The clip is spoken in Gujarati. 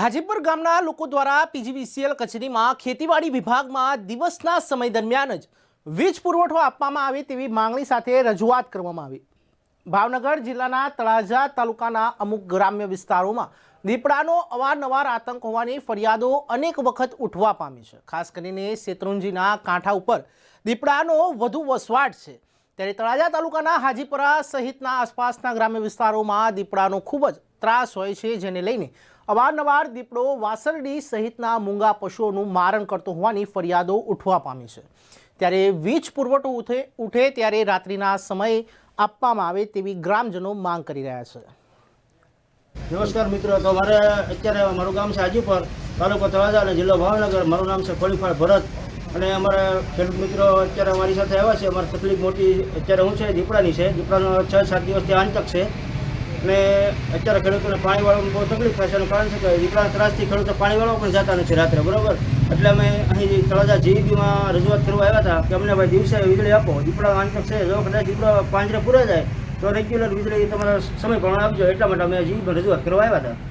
હાજીપુર ગામના લોકો દ્વારા પીજીવીસીએલ કચેરીમાં ખેતીવાડી વિભાગમાં દિવસના સમય દરમિયાન જ વીજ પુરવઠો આપવામાં આવે તેવી માંગણી સાથે રજૂઆત કરવામાં આવી. ભાવનગર જિલ્લાના તળાજા તાલુકાના અમુક ગ્રામ્ય વિસ્તારોમાં દીપડાનો અવારનવાર આતંક હોવાની ફરિયાદો અનેક વખત ઉઠવા પામી છે. ખાસ કરીને શેત્રુંજીના કાંઠા ઉપર દીપડાનો વધુ વસવાટ છે. ત્યારે તળાજા તાલુકાના હાજીપુરા સહિતના આસપાસના ગ્રામ્ય વિસ્તારોમાં દીપડાનો ખૂબ જ ત્રાસ હોય છે, જેને લઈને અવારનવાર દીપડો વાસરડી સહિતના મૂંગા પશુઓનું મારણ કરતો હોવાની ફરિયાદો ઉઠવા પામી છે. ત્યારે વીજ પુરવઠો ઉઠે ઉઠે ત્યારે રાત્રિના સમયે આપવામાં આવે તેવી ગ્રામજનો માંગ કરી રહ્યા છે. નમસ્કાર મિત્રો, તો મારે અત્યારે મારું ગામ છે હાજીપર, તાલુકો તળાજા અને જિલ્લો ભાવનગર. મારું નામ છે ખોલીફાળ ભરત અને અમારા ખેડૂત મિત્રો અત્યારે અમારી સાથે આવ્યા છે. અમારી તકલીફ મોટી, અત્યારે હું છે, દીપડાની છે. દીપડાનો છ સાત દિવસથી આંતક છે. અને અત્યારે ખેડૂતોને પાણી વાળવાનું બહુ તકલીફ થાય છે એનું કારણ છે કે દીપડાના ત્રાસથી ખેડૂતો પાણી વાળવા પણ જતા નથી રાત્રે, બરાબર? એટલે અમે અહીં તળાજા જીઈબીમાં રજૂઆત કરવા આવ્યા હતા કે અમને ભાઈ દિવસે વીજળી આપો દીપડા આંતક છે, જો કદાચ દીપડા પાંજરે પૂરા જાય, તો રેગ્યુલર વીજળી તમારા સમય પ્રમાણે આપજો, એટલા માટે અમે જીઈબીમાં રજૂઆત કરવા આવ્યા હતા.